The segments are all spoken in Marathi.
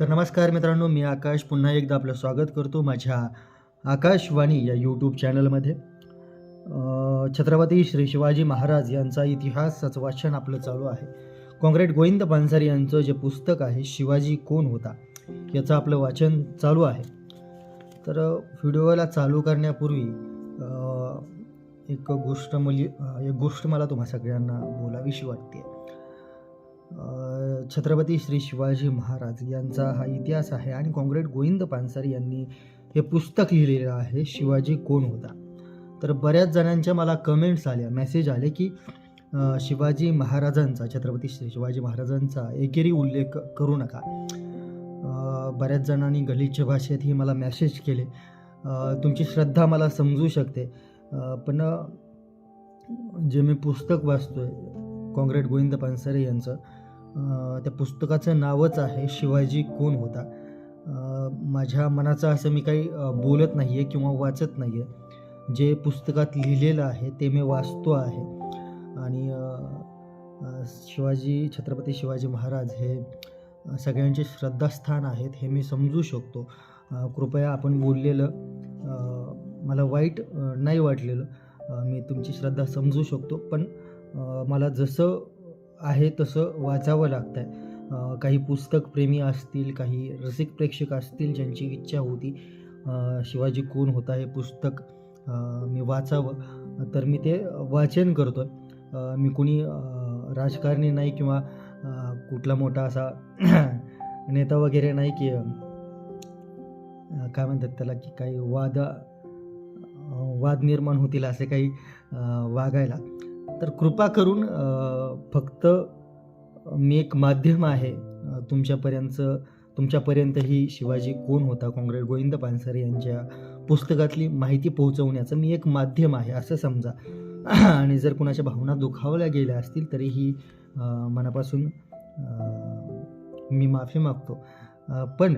तर नमस्कार मित्रांनो मी आकाश. पुन्हा एकदा आपलं स्वागत करतो माझ्या आकाशवाणी या यूट्यूब चॅनलमध्ये. छत्रपती श्री शिवाजी महाराज यांचा इतिहासाचं वाचन आपलं चालू आहे. काँग्रेट गोविंद पानसरे यांचं जे पुस्तक आहे शिवाजी कोण होता? याचं आपलं वाचन चालू आहे. तर व्हिडिओला चालू करण्यापूर्वी एक गोष्ट मुली एक गोष्ट मला तुम्हा सगळ्यांना बोलावीशी वाटते छत्रपती श्री शिवाजी महाराज यांचा हा इतिहास आहे आणि काँग्रेट गोविंद पानसरे यांनी हे पुस्तक लिहिलेलं आहे शिवाजी कोण होता? तर बऱ्याच जणांच्या मला कमेंट्स आल्या मेसेज आले की शिवाजी महाराजांचा छत्रपती श्री शिवाजी महाराजांचा एकेरी उल्लेख करू नका. बऱ्याच जणांनी गलिच्छ भाषेतही मला मेसेज केले. तुमची श्रद्धा मला समजू शकते. पण जे मी पुस्तक वाचतोय काँग्रेट गोविंद पानसरे यांचं त्या पुस्तकाचं नावच आहे शिवाजी कोण होता? माझ्या मनाचं असं मी काही बोलत नाही आहे किंवा वाचत नाही आहे जे पुस्तकात लिहिलेलं आहे ते मी वाचतो आहे. आणि शिवाजी छत्रपती शिवाजी महाराज हे सगळ्यांचे श्रद्धास्थान आहेत हे मी समजू शकतो. कृपया आपण बोललेलं मला वाईट नाही वाटलेलं. मी तुमची श्रद्धा समजू शकतो. पण मला जसं आहे तसं वाचावं लागतं आहे काही पुस्तकप्रेमी असतील काही रसिक प्रेक्षक असतील ज्यांची इच्छा होती शिवाजी कोण होता हे पुस्तक मी वाचावं. तर मी ते वाचन करतो आहे मी कुणी राजकारणी नाही किंवा कुठला मोठा असा नेता वगैरे नाही की काय म्हणतात त्याला की काही वाद वाद निर्माण होतील असे काही वागायला. तर कृपा करून फक्त मी एक माध्यम आहे तुमच्यापर्यंत तुमच्यापर्यंत ही शिवाजी कोण होता? काँग्रेस गोविंद पानसरे यांच्या पुस्तकातली माहिती पोहोचवण्याचं मी एक माध्यम आहे असं समजा. आणि जर कुणाच्या भावना दुखावल्या गेल्या असतील तरीही मनापासून मी माफी मागतो. पण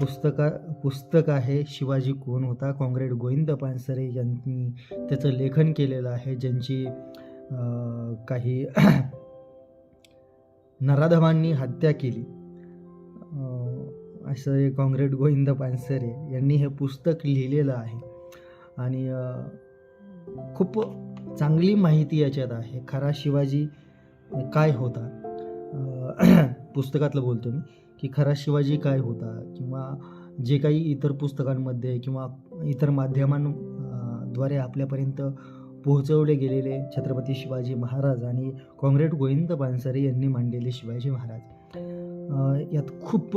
पुस्तका पुस्तक आहे शिवाजी कोण होता? काँग्रेट गोविंद पानसरे यांनी त्याचं लेखन केलेलं आहे ज्यांची काही नराधमांनी हत्या केली. असं हे काँग्रेट गोविंद पानसरे यांनी हे पुस्तक लिहिलेलं आहे. आणि खूप चांगली माहिती याच्यात आहे. खरा शिवाजी काय होता? पुस्तकातलं बोलतो मी. की खरा शिवाजी काय होता? किंवा जे काही इतर पुस्तकांमध्ये किंवा इतर माध्यमांद्वारे आपल्यापर्यंत पोहोचवले गेलेले छत्रपती शिवाजी महाराज आणि काँग्रेट गोविंद पानसरे यांनी मांडलेले शिवाजी महाराज यात खूप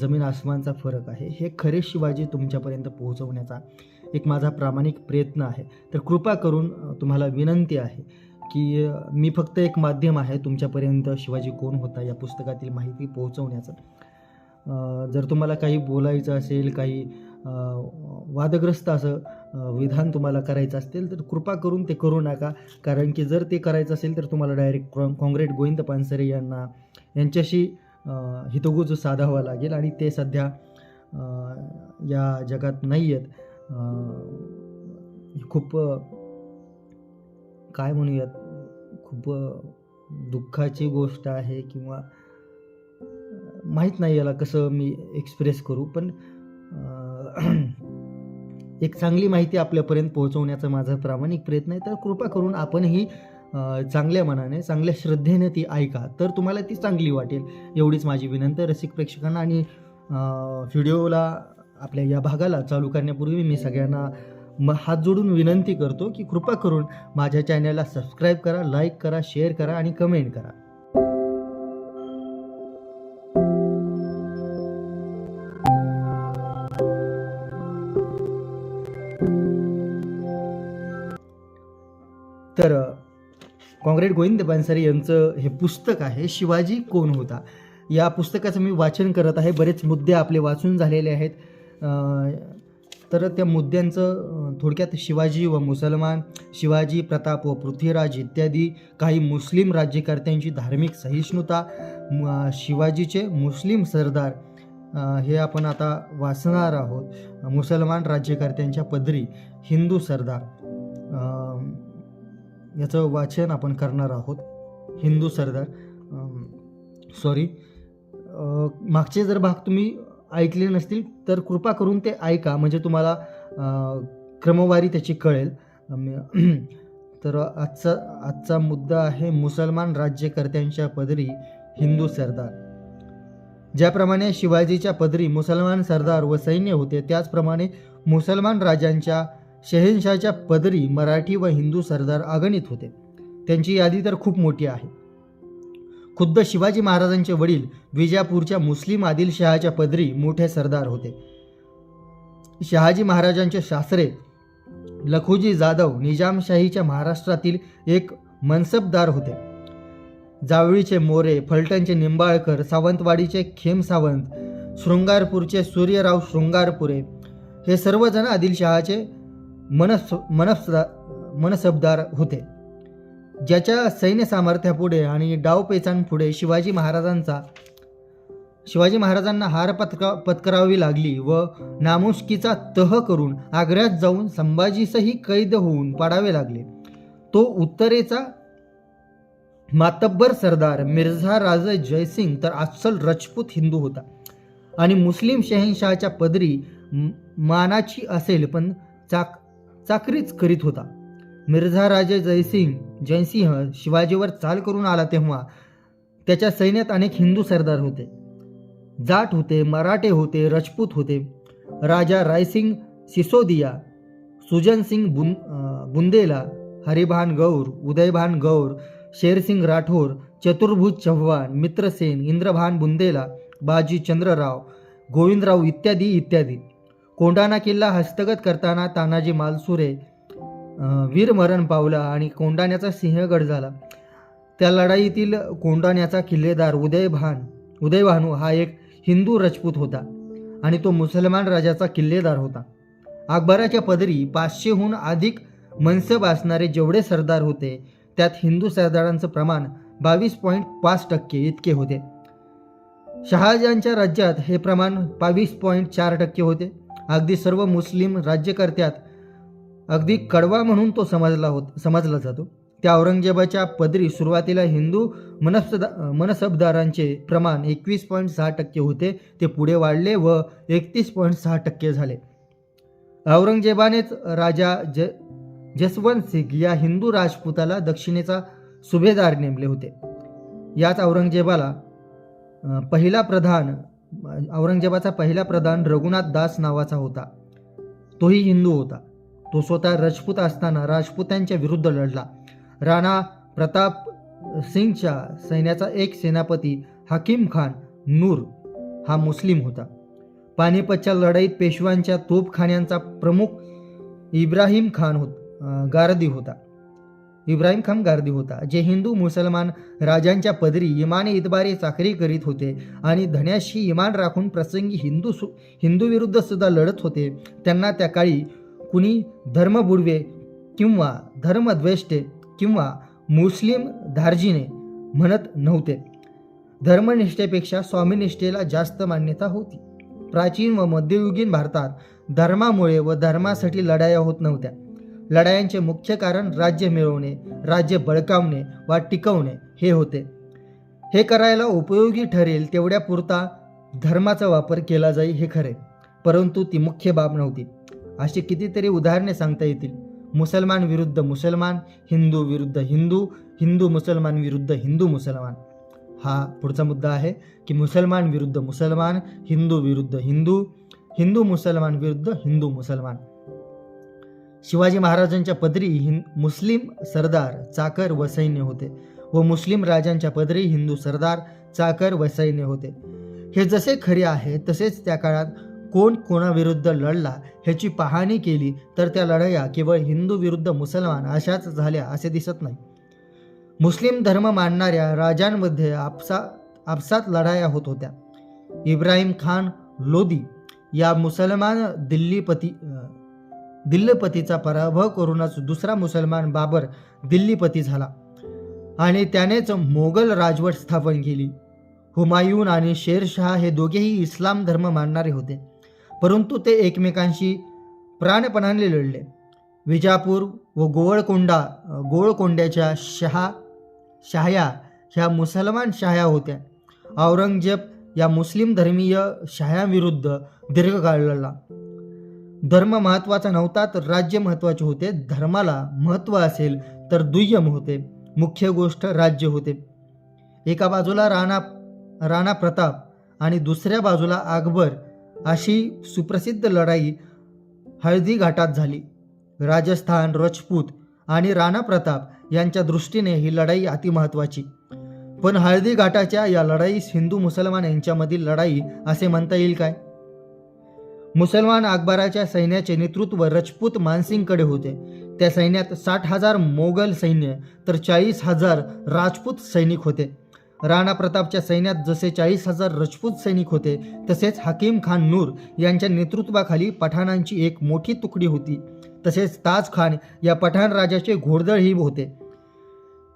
जमीन आसमानचा फरक आहे. हे खरे शिवाजी तुमच्यापर्यंत पोहोचवण्याचा एक माझा प्रामाणिक प्रयत्न आहे. तर कृपा करून तुम्हाला विनंती आहे की मी फक्त एक माध्यम आहे तुमच्यापर्यंत शिवाजी कोण होता या पुस्तकातील माहिती पोहोचवण्याचं. जर तुम्हाला काही बोलायचं असेल काही वादग्रस्त असं विधान तुम्हाला करायचं असेल तर कृपा करून ते करू नका. कारण की जर ते करायचं असेल तर तुम्हाला डायरेक्ट काँग्रेट गोविंद पानसरे यांना यांच्याशी हितगुज साधावा लागेल. आणि ते सध्या या जगात नाही आहेत खूप काय म्हणूयात? खूप दुःखाची गोष्ट आहे किंवा माहीत नाही याला कसं मी एक्सप्रेस करू पण एक चांगली माहिती आपल्यापर्यंत पोहोचवण्याचा माझा प्रामाणिक प्रयत्न आहे. तर कृपा करून आपणही चांगल्या मनाने चांगल्या श्रद्धेने ती ऐका. तर तुम्हाला ती चांगली वाटेल एवढीच माझी विनंती रसिक प्रेक्षकांना. आणि व्हिडिओला आपल्या या भागाला चालू करण्यापूर्वी मी सगळ्यांना मग हात जोडून विनंती करतो की कृपा करून माझ्या चॅनलला सबस्क्राईब करा लाईक करा शेअर करा आणि कमेंट करा. तर काँग्रेट गोविंद पानसरे यांचं हे पुस्तक आहे शिवाजी कोण होता? या पुस्तकाचं मी वाचन करत आहे. बरेच मुद्दे आपले वाचून झालेले आहेत. तर त्या मुद्द्यांचं थोडक्यात शिवाजी व मुसलमान शिवाजी प्रताप व पृथ्वीराज इत्यादी काही मुस्लिम राज्यकर्त्यांची धार्मिक सहिष्णुता शिवाजीचे मुस्लिम सरदार हे आपण आता वाचणार आहोत. मुसलमान राज्यकर्त्यांच्या पदरी हिंदू सरदार. याचं वाचन आपण करणार आहोत. हिंदू सरदार सॉरी मागचे जर भाग तुम्ही ऐकले नसतील तर कृपा करून ते ऐका. म्हणजे तुम्हाला क्रमवारी त्याची कळेल. तर आजचा आजचा मुद्दा आहे मुसलमान राज्यकर्त्यांच्या पदरी हिंदू सरदार. ज्याप्रमाणे शिवाजीच्या पदरी मुसलमान सरदार व सैन्य होते त्याचप्रमाणे मुसलमान राजांच्या शहेनशाहच्या पदरी मराठी व हिंदू सरदार अगणित होते. त्यांची यादी तर खूप मोठी आहे. खुद्द शिवाजी महाराजांचे वडील विजापूरच्या मुस्लिम आदिलशहाच्या पदरी मोठे सरदार होते. शहाजी महाराजांचे शास्त्रे लखुजी जाधव निजामशाहीच्या महाराष्ट्रातील एक मनसबदार होते. जावळीचे मोरे फलटणचे निंबाळकर सावंतवाडीचे खेम सावंत शृंगारपूरचे सूर्यराव शृंगारपुरे हे सर्वजण आदिलशहाचे मनस मनसदा मनसबदार होते. ज्याच्या सैन्य सामर्थ्यापुढे आणि डावपेचांपुढे शिवाजी महाराजांचा शिवाजी महाराजांना हार पत्का पत्करावी लागली व नामुष्कीचा तह करून आग्र्यात जाऊन संभाजीसही कैद होऊन पाडावे लागले. तो उत्तरेचा मातब्बर सरदार मिर्झा राजे जयसिंग तर अस्सल रजपूत हिंदू होता. आणि मुस्लिम शहेनशाहच्या पदरी मानाची असेल पण चाक चाकरीच करीत होता. मिर्झा राजे जयसिंग जयसिंह शिवाजीवर चाल करून आला तेव्हा त्याच्या सैन्यात अनेक हिंदू सरदार होते. जाट होते मराठे होते राजपूत होते. राजा रायसिंग सिसोदिया सुजन सिंग बुन बुंदेला हरिभान गौर उदयभान गौर शेरसिंग राठोर चतुर्भुज चव्हाण मित्रसेन इंद्रभान बुंदेला बाजी चंद्रराव गोविंदराव इत्यादी इत्यादी. कोंढाणा किल्ला हस्तगत करताना तानाजी मालसुरे वीरमरण पावला आणि कोंडाण्याचा सिंहगड झाला. त्या लढाईतील कोंडाण्याचा किल्लेदार उदयभान उदयभानू हा एक हिंदू राजपूत होता आणि तो मुसलमान राजाचा किल्लेदार होता. अकबराच्या पदरी पाचशेहून अधिक मनसब असणारे जेवढे सरदार होते त्यात हिंदू सरदारांचं प्रमाण बावीस पॉईंट पाच टक्के इतके होते. शहाजहानच्या राज्यात हे प्रमाण बावीस पॉईंट चार टक्के होते. अगदी सर्व मुस्लिम राज्यकर्त्यात अगदी कडवा म्हणून तो समजला होत समजला जातो. त्या औरंगजेबाच्या पदरी सुरुवातीला हिंदू मनसदा मनसबदारांचे प्रमाण एकवीस पॉईंट सहा टक्के होते ते पुढे वाढले व एकतीस पॉईंट सहा टक्के झाले. औरंगजेबानेच राजा ज जसवंत सिंग या हिंदू राजपुताला दक्षिणेचा सुभेदार नेमले होते. याच औरंगजेबाला पहिला प्रधान औरंगजेबाचा पहिला प्रधान रघुनाथ दास नावाचा होता. तोही हिंदू होता. तो स्वतः राजपूत असताना राजपुतांच्या विरुद्ध लढला. राणा प्रताप सिंगच्या सैन्याचा एक सेनापती हकीम खान नूर हा मुस्लिम होता. पानिपतच्या लढाईत पेशव्यांच्या तोपखान्यांचा प्रमुख इब्राहिम खान होत गारदी होता. इब्राहिम खान गारदी होता जे हिंदू मुसलमान राजांच्या पदरी इमाने इतबारी चाकरी करीत होते आणि धन्याशी इमान राखून प्रसंगी हिंदू सु हिंदू सुद्धा लढत होते. त्यांना त्या काळी कुणी धर्मबुडवे किंवा धर्मद्वेष्टे किंवा मुस्लिम धार्जिने म्हणत नव्हते. धर्मनिष्ठेपेक्षा स्वामीनिष्ठेला जास्त मान्यता होती. प्राचीन व मध्ययुगीन भारतात धर्मामुळे व धर्मासाठी लढाया होत नव्हत्या. लढायांचे मुख्य कारण राज्य मिळवणे राज्य बळकावणे वा टिकवणे हे होते. हे करायला उपयोगी ठरेल तेवढ्या पुरता धर्माचा वापर केला जाई हे खरे परंतु ती मुख्य बाब नव्हती. अशी कितीतरी उदाहरणे सांगता येतील. मुसलमान विरुद्ध मुसलमान हिंदू विरुद्ध हिंदू हिंदू मुसलमान विरुद्ध हिंदू मुसलमान. हा पुढचा मुद्दा आहे की मुसलमान विरुद्ध मुसलमान हिंदू विरुद्ध हिंदू हिंदू मुसलमान विरुद्ध हिंदू मुसलमान. शिवाजी महाराजांच्या पदरी हिं मुस्लिम सरदार चाकर व सैन्य होते व मुस्लिम राजांच्या पदरी हिंदू सरदार चाकर व सैन्य होते. हे जसे खरे आहे तसेच त्या काळात कोण कोणाविरुद्ध लढला ह्याची पाहणी केली तर त्या लढाया केवळ हिंदू विरुद्ध मुसलमान अशाच झाल्या असे दिसत नाही. मुस्लिम धर्म मानणाऱ्या राजांमध्ये आपसा आपसात लढाया होत होत्या. इब्राहिम खान लोदी या मुसलमान दिल्लीपती दिल्लीपतीचा पराभव करूनच दुसरा मुसलमान बाबर दिल्लीपती झाला आणि त्यानेच मोगल राजवट स्थापन केली. हुमायून आणि शेरशहा हे दोघेही इस्लाम धर्म मानणारे होते. परंतु ते एकमेकांशी प्राणपणाने लढले. विजापूर व गोवळकोंडा गोवळकोंड्याच्या शहा शाह्या ह्या मुसलमान शाह्या होत्या. औरंगजेब या मुस्लिम धर्मीय शाह्यांविरुद्ध दीर्घकाळ लढला. धर्म महत्त्वाचा नव्हता तर राज्य महत्त्वाचे होते. धर्माला महत्त्व असेल तर दुय्यम होते. मुख्य गोष्ट राज्य होते. एका बाजूला राणा राणा प्रताप आणि दुसऱ्या बाजूला अकबर अशी सुप्रसिद्ध लढाई हळदी घाटात झाली. राजस्थान राजपूत आणि राणा प्रताप यांच्या दृष्टीने ही लढाई अतिमहत्वाची पण हळदी घाटाच्या या लढाईस हिंदू मुसलमान यांच्यामधील लढाई असे म्हणता येईल काय? मुसलमान अकबराच्या सैन्याचे नेतृत्व रजपूत मानसिंगकडे होते. त्या सैन्यात साठ हजार मोगल सैन्य तर चाळीस हजार राजपूत सैनिक होते. राणा प्रतापच्या सैन्यात जसे चाळीस हजार रजपूत सैनिक होते तसेच हकीम खान नूर यांच्या नेतृत्वाखाली पठाणांची एक मोठी तुकडी होती. तसेच ताज खान या पठाण राजाचे घोडदळही होते.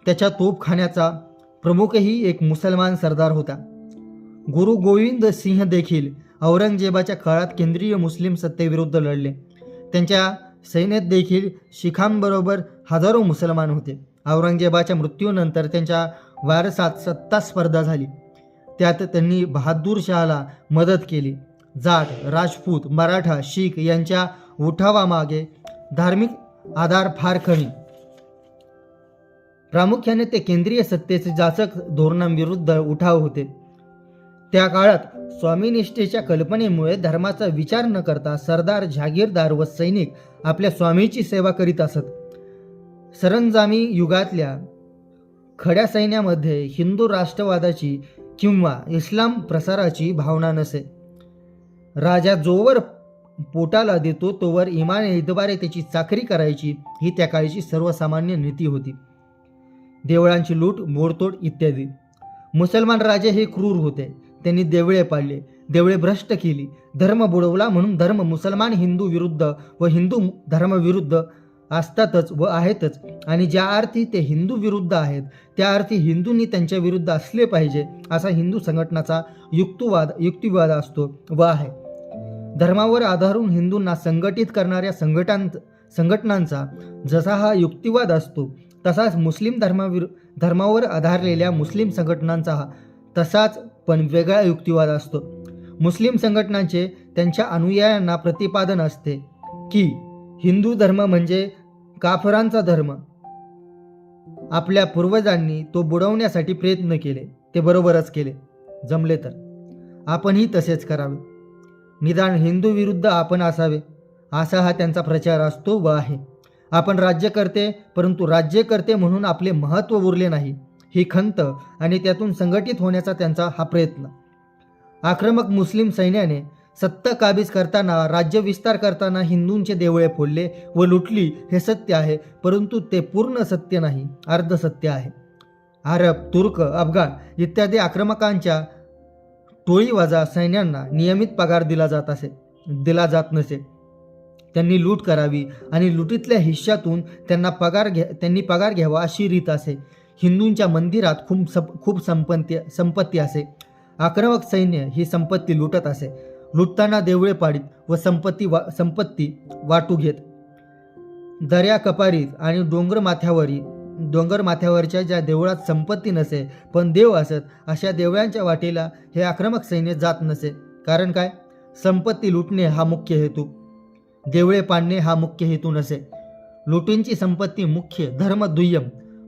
त्याच्या तोपखान्याचा प्रमुखही एक मुसलमान सरदार होता. गुरु गोविंद सिंह देखील औरंगजेबाच्या काळात केंद्रीय मुस्लिम सत्तेविरुद्ध लढले. त्यांच्या सैन्यात देखील शिखांबरोबर हजारो मुसलमान होते. औरंगजेबाच्या मृत्यूनंतर त्यांच्या वारसात सत्ता स्पर्धा झाली. त्यात त्यांनी बहादूर शहाला मदत केली. जाट राजपूत मराठा शीख यांच्या उठावामागे धार्मिक आधार फार कमी. प्रामुख्याने ते केंद्रीय सत्तेचे जाचक धोरणांविरुद्ध उठाव होते. त्या काळात स्वामीनिष्ठेच्या कल्पनेमुळे धर्माचा विचार न करता सरदार जहागीरदार व सैनिक आपल्या स्वामीची सेवा करीत असत. सरंजामी युगातल्या खड्या सैन्यामध्ये हिंदू राष्ट्रवादाची किंवा इस्लाम प्रसाराची भावना नसे. राजा जोवर पोटाला देतो तोवर इमान ईदद्वारे त्याची चाकरी करायची ही त्या काळची सर्वसामान्य नीती होती. देवळांची लूट मोडतोड इत्यादी. मुसलमान राजे हे क्रूर होते. त्यांनी देवळे पाडले. देवळे भ्रष्ट केली. धर्म बुडवला म्हणून धर्म मुसलमान हिंदू विरुद्ध व हिंदू धर्मविरुद्ध असतातच व आहेतच. आणि ज्या अर्थी ते हिंदू विरुद्ध आहेत त्या अर्थी हिंदूंनी त्यांच्या विरुद्ध असले पाहिजे असा हिंदू संघटनाचा युक्तिवाद युक्तिवाद असतो व आहे. धर्मावर आधारून हिंदूंना संघटित करणाऱ्या संघटां संघटनांचा जसा हा युक्तिवाद असतो तसाच मुस्लिम धर्माविरु धर्मावर आधारलेल्या मुस्लिम संघटनांचा हा तसाच पण वेगळा युक्तिवाद असतो. मुस्लिम संघटनांचे त्यांच्या अनुयायांना प्रतिपादन असते की हिंदू धर्म म्हणजे काफरांचा धर्म. आपल्या पूर्वजांनी तो बुडवण्यासाठी प्रयत्न केले ते बरोबरच केले. जमले तर. आपणही तसेच करावे. निदान हिंदू विरुद्ध आपण असावे असा हा त्यांचा प्रचार असतो व आहे. आपण राज्यकर्ते परंतु राज्यकर्ते म्हणून आपले महत्त्व उरले नाही ही खंत आणि त्यातून संघटित होण्याचा त्यांचा हा प्रयत्न. आक्रमक मुस्लिम सैन्याने सत्ता काबीज करताना राज्य विस्तार करताना हिंदूंचे देवळे फोडले व लुटली हे सत्य आहे परंतु ते पूर्ण सत्य नाही अर्ध सत्य आहे. अरब तुर्क अफगाण इत्यादी आक्रमकांच्या टोळीवाजा सैन्यांना नियमित पगार दिला जात असे दिला जात नसे. त्यांनी लूट करावी आणि लुटीतल्या हिश्श्यातून त्यांना पगार घ्या त्यांनी पगार घ्यावा अशी रीत असे. हिंदूंच्या मंदिरात खूप सप खूप संपत्ती संपत्ती असे. आक्रमक सैन्य ही संपत्ती लुटत असे. लुटताना देवळे पाडीत व संपत्ती वा संपत्ती वाटू घेत. दर्या कपारीत आणि डोंगर माथ्यावरी डोंगर माथ्यावरच्या ज्या देवळात संपत्ती नसे पण देव असत अशा देवळांच्या वाटेला हे आक्रमक सैन्य जात नसे. कारण काय? संपत्ती लुटणे हा मुख्य हेतू. देवळे पाडणे हा मुख्य हेतू नसे. लुटींची संपत्ती मुख्य धर्म दुय्यम.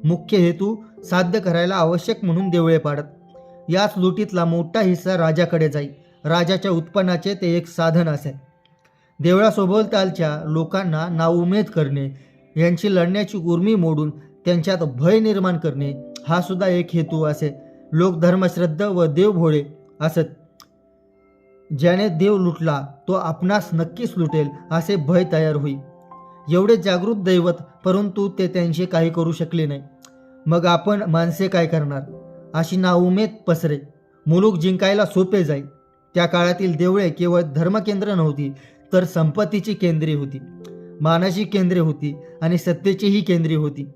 मुख्य हेतू साध्य करायला आवश्यक म्हणून देवळे पाडत. याच लुटीतला मोठा हिस्सा राजाकडे जाई. राजाच्या उत्पन्नाचे ते एक साधन असे. देवळासोबतालच्या लोकांना नाउमेद करणे यांची लढण्याची उर्मी मोडून त्यांच्यात भय निर्माण करणे हा सुद्धा एक हेतू असे. लोक धर्मश्रद्ध व देवभोळे असत. ज्याने देव लुटला तो आपणास नक्कीच लुटेल असे भय तयार होई. एवढे जागृत दैवत परंतु ते त्यांचे काही करू शकले नाही. मग आपण माणसे काय करणार? अशी नाउमेद पसरे. मुलूक जिंकायला सोपे जाईल त्या काळातील देवळे केवळ धर्मकेंद्र नव्हती तर संपत्तीची केंद्रे होती. मानाची केंद्रे होती आणि सत्तेचीही केंद्रे होती.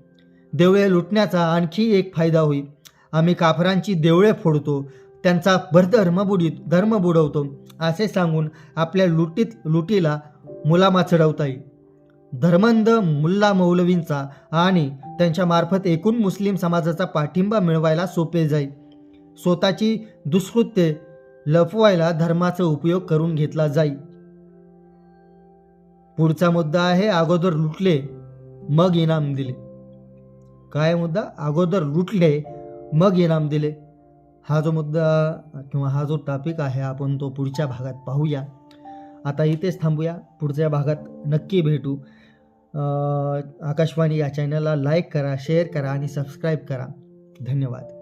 देवळे लुटण्याचा आणखी एक फायदा होईल. आम्ही काफरांची देवळे फोडतो त्यांचा भरधर्म बुडीत धर्म बुडवतो असे सांगून आपल्या लुटीत लुटीला मुलामा चढवता येईल. धर्मंद मुल्ला मौलवींचा आणि त्यांच्या मार्फत एकूण मुस्लिम समाजाचा पाठिंबा मिळवायला सोपे जाईल. स्वतःची दुष्कृत्ये लपवायला धर्माचा उपयोग करून घेतला जाई. पुढचा मुद्दा आहे अगोदर लुटले मग इनाम दिले. काय मुद्दा? अगोदर लुटले मग इनाम दिले. हा जो मुद्दा किंवा हा जो टॉपिक आहे आपण तो पुढच्या भागात पाहूया. आता इथेच थांबूया. पुढच्या भागात नक्की भेटू. आकाशवाणी या चॅनलला लाईक करा शेअर करा आणि सबस्क्राईब करा. धन्यवाद.